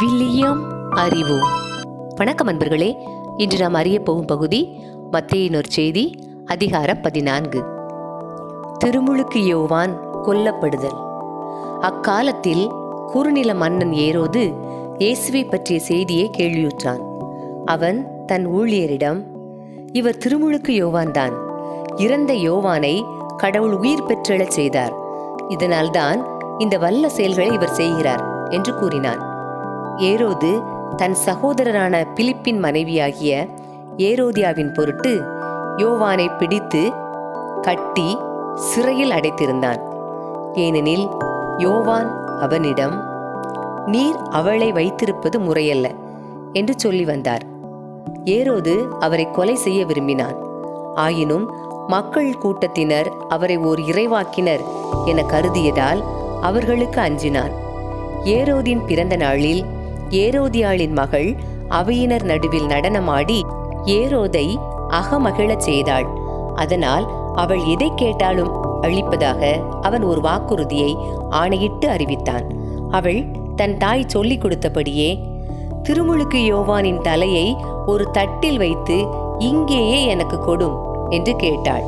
William அறிவோம் வணக்கம் அன்பர்களே இன்று நாம் அறிய போகும் பகுதி மத்தேயினொரு செய்தி அதிகாரம் பதினான்கு. திருமுழுக்கு யோவான் கொல்லப்படுதல். அக்காலத்தில் குறுநில மன்னன் ஏரோது இயேசுவை பற்றிய செய்தியை கேள்வியுற்றான். அவன் தன் ஊழியரிடம் இவர் திருமுழுக்கு யோவான்தான். இறந்த யோவானை கடவுள் உயிர் பெற்றெழச் செய்தார். இதனால்தான் இந்த வல்ல செயல்களை இவர் செய்கிறார் என்று கூறினான். ஏரோது தன் சகோதரரான பிலிப்பின் மனைவியாகிய ஏரோதியாவின் பொருட்டு யோவானை பிடித்து கட்டி சிறையில் அடைத்திருந்தான். ஏனெனில் யோவான் அவனிடம் நீர் அவளை வைத்திருப்பது முறையல்ல என்று சொல்லி வந்தார். ஏரோது அவரை கொலை செய்ய விரும்பினான். ஆயினும் மக்கள் கூட்டத்தினர் அவரை ஓர் இறைவாக்கினர் என கருதியதால் அவர்களுக்கு அஞ்சினான். ஏரோதின் பிறந்த நாளில் ஏரோதியாளின் மகள் அவையினர் நடுவில் நடனமாடி ஏரோதை அகமகிழச் செய்தாள். அதனால் அவள் எதை கேட்டாலும் அளிப்பதாக அவன் ஒரு வாக்குறுதியை ஆணையிட்டு அறிவித்தான். அவள் தன் தாய் சொல்லிக் கொடுத்தபடியே திருமுழுக்கு யோவானின் தலையை ஒரு தட்டில் வைத்து இங்கேயே எனக்கு கொடும் என்று கேட்டாள்.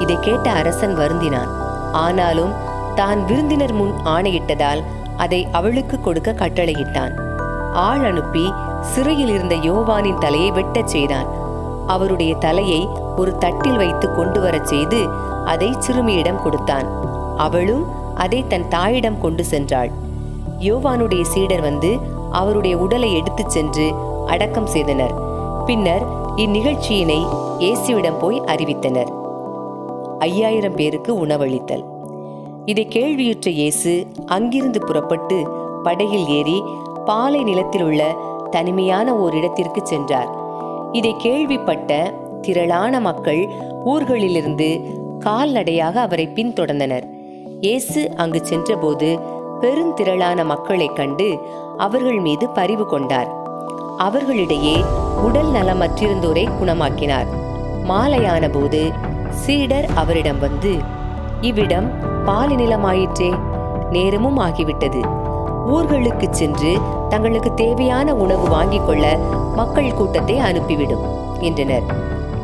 இதை கேட்ட அரசன் வருந்தினான். ஆனாலும் தான் விருந்தினர் முன் ஆணையிட்டதால் அதை அவளுக்கு கொடுக்க கட்டளையிட்டான். ஆள் அனுப்பி சிறையில் இருந்த யோவானின் தலையை வெட்டச் செய்தான். அவருடைய தலையை ஒரு தட்டில் வைத்து கொண்டு வரச் செய்து அதை சிறுமியிடம் கொடுத்தான். அவளும் அதை தன் தாயிடம் கொண்டு சென்றாள். யோவானுடைய சீடர் வந்து அவருடைய உடலை எடுத்துச் சென்று அடக்கம் செய்தனர். பின்னர் இந்நிகழ்ச்சியினை இயேசுவிடம் போய் அறிவித்தனர். ஐயாயிரம் பேருக்கு உணவளித்தல். இதை கேள்வியுற்ற இயேசு அங்கிருந்து புறப்பட்டு படகில் ஏறி பாலை நிலத்தில் உள்ள தனிமையான ஓரிடத்திற்கு சென்றார். இதை கேள்விப்பட்ட திரளான மக்கள் ஊர்களிலிருந்து கால்நடையாக அவரை பின்தொடர்ந்தனர். இயேசு அங்கு சென்றபோது பெருந்திரளான மக்களைக் கண்டு அவர்கள் மீது பரிவு கொண்டார். அவர்களிடையே உடல் நலமற்றிருந்தோரை குணமாக்கினார். மாலையான போது சீடர் அவரிடம் வந்து இவ்விடம் பாலை நிலமாயிற்றே நேரமும் ஆகிவிட்டது. ஊர்களுக்கு சென்று தங்களுக்கு தேவையான உணவு வாங்கிக் கொள்ள மக்கள் கூட்டத்தை அனுப்பிவிடும் என்றனர்.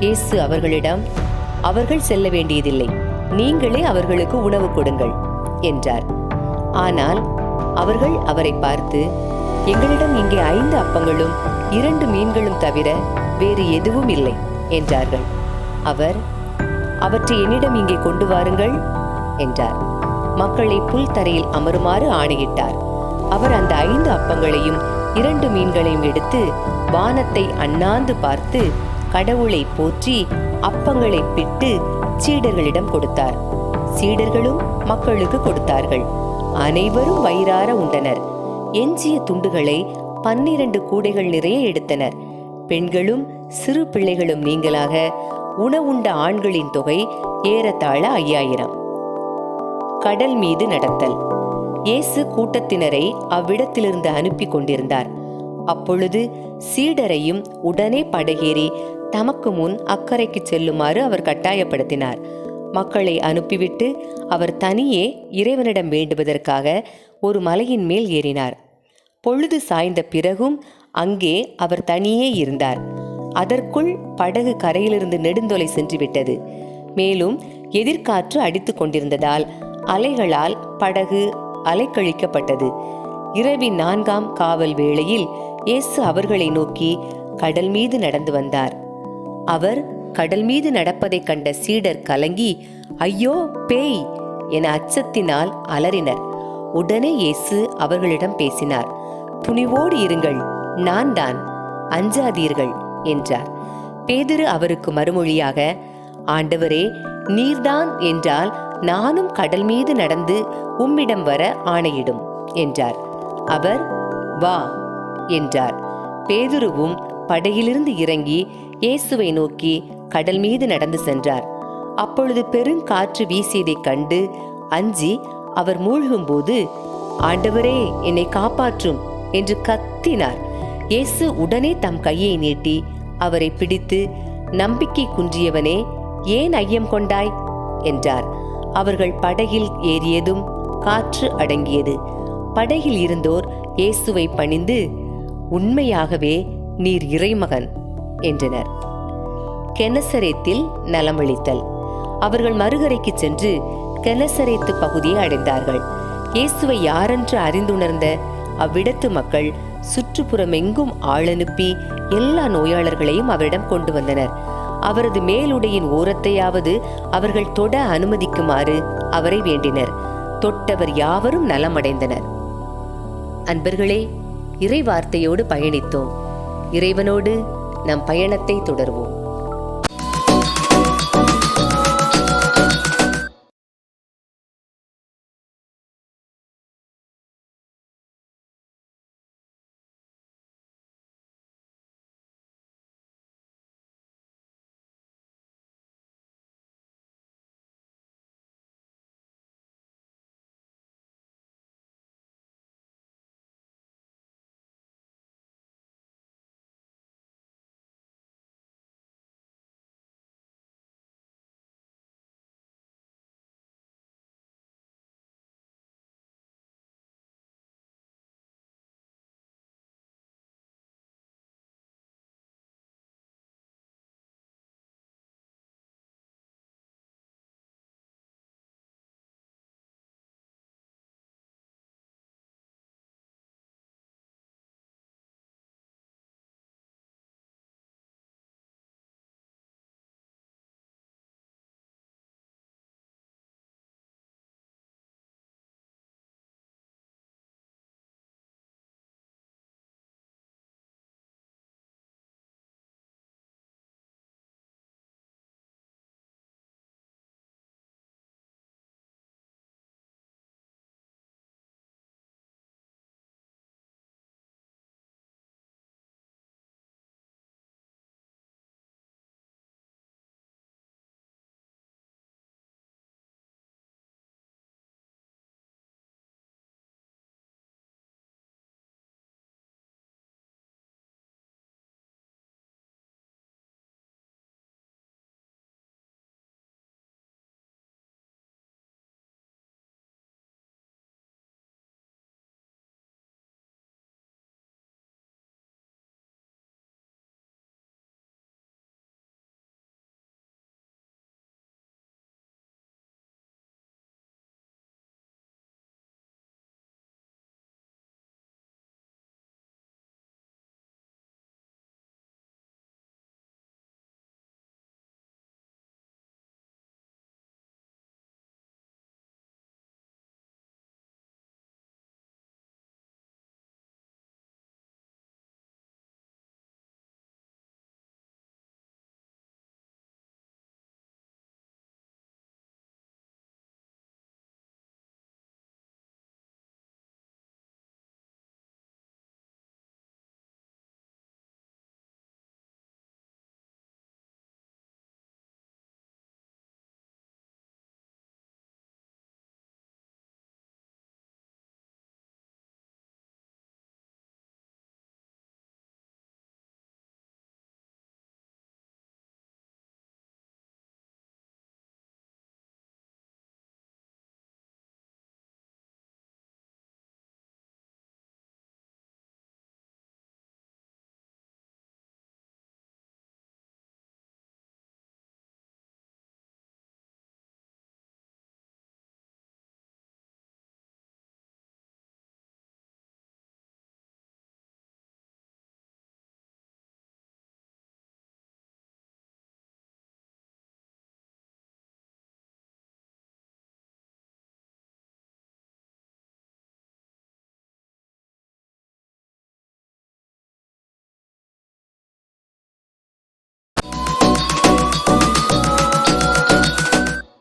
இயேசு அவர்களிடம் அவர்கள் செல்ல வேண்டியதில்லை நீங்களே அவர்களுக்கு உணவு கொடுங்கள் என்றார். ஆனால் அவர்கள் அவரை பார்த்து எங்களிடம் இங்கே ஐந்து அப்பங்களும் இரண்டு மீன்களும் தவிர வேறு எதுவும் இல்லை என்றார்கள். அவர் அவற்றை என்னிடம் இங்கே கொண்டு வாருங்கள் என்றார். மக்களை புல் தரையில் அமருமாறு ஆணையிட்டார். அவர் அந்த ஐந்து அப்பங்களையும் இரண்டு மீன்களையும் எடுத்து வானத்தை அண்ணாந்து பார்த்து கடவுளை போற்றி அப்பங்களை பிட்டு சீடர்களிடம் கொடுத்தார். சீடர்களும் மக்களுக்கு கொடுத்தார்கள். அனைவரும் வயிறார உண்டனர். எஞ்சிய துண்டுகளை பன்னிரண்டு கூடைகள் நிறைய எடுத்தனர். பெண்களும் சிறு பிள்ளைகளும் நீங்களாக உணவுண்ட ஆண்களின் தொகை ஏறத்தாழ ஐயாயிரம். கடல் மீது நடத்தல். இயேசு கூட்டத்தினரை அவ்விடத்திலிருந்து அனுப்பி கொண்டிருந்தார். அப்பொழுது சீடரையும் உடனே படகேறி தமக்கு முன் அக்கறைக்கு செல்லுமாறு அவர் கட்டாயப்படுத்தினார். மக்களை அனுப்பிவிட்டு அவர் தனியே இறைவனிடம் வேண்டுவதற்காக ஒரு மலையின் மேல் ஏறினார். பொழுது சாய்ந்த பிறகும் அங்கே அவர் தனியே இருந்தார். அதற்குள் படகு கரையிலிருந்து நெடுந்தொலை சென்றுவிட்டது. மேலும் எதிர்காற்று அடித்துக் கொண்டிருந்ததால் அலைகளால் படகு அலைக்கழிக்கப்பட்டது. இரவின் நான்காம் காவல் வேளையில் இயேசு அவர்களை நோக்கி கடல் மீது நடந்து வந்தார். அவர் கடல் மீது நடப்பதைக் கண்ட சீடர் கலங்கி ஐயோ பேய்! என அச்சத்தினால் அலறினர். உடனே இயேசு அவர்களிடம் பேசினார் துணிவோடு இருங்கள் நான் தான் அஞ்சாதீர்கள் என்றார். பேதிரு அவருக்கு மறுமொழியாக ஆண்டவரே நீர்தான் என்றால் நானும் கடல் மீது நடந்து உம்மிடம் வர ஆணையிடும் என்றார். அவர் வா என்றார். பேதுருவும் படகிலிருந்து இறங்கி இயேசுவை நோக்கி கடல் மீது நடந்து சென்றார். அப்பொழுது பெருங்காற்று வீசியதைக் கண்டு அஞ்சி அவர் மூழ்கும்போது ஆண்டவரே என்னை காப்பாற்றும் என்று கத்தினார். இயேசு உடனே தம் கையை நீட்டி அவரை பிடித்து நம்பிக்கை குன்றியவனே ஏன் ஐயம் கொண்டாய்? என்றார். அவர்கள் படகில் ஏறியதும் காற்று அடங்கியது. படகில் இருந்தோர் இயேசுவை பணிந்து உண்மையாகவே நீர் இறைமகன் என்றனர். கெனசரேத்தில் நலமளித்தல். அவர்கள் மறுகரைக்கு சென்று கெனசரேத்து பகுதியை அடைந்தார்கள். இயேசுவை யாரென்று அறிந்துணர்ந்த அவ்விடத்து மக்கள் சுற்றுப்புறமெங்கும் ஆளனுப்பி எல்லா நோயாளர்களையும் அவரிடம் கொண்டு வந்தனர். அவரது மேலுடையின் ஓரத்தையாவது அவர்கள் தொட அனுமதிக்குமாறு அவரை வேண்டினர். தொட்டவர் யாவரும் நலமடைந்தனர். அன்பர்களே இறை வார்த்தையோடு பயணித்தோம். இறைவனோடு நம் பயணத்தை தொடர்வோம்.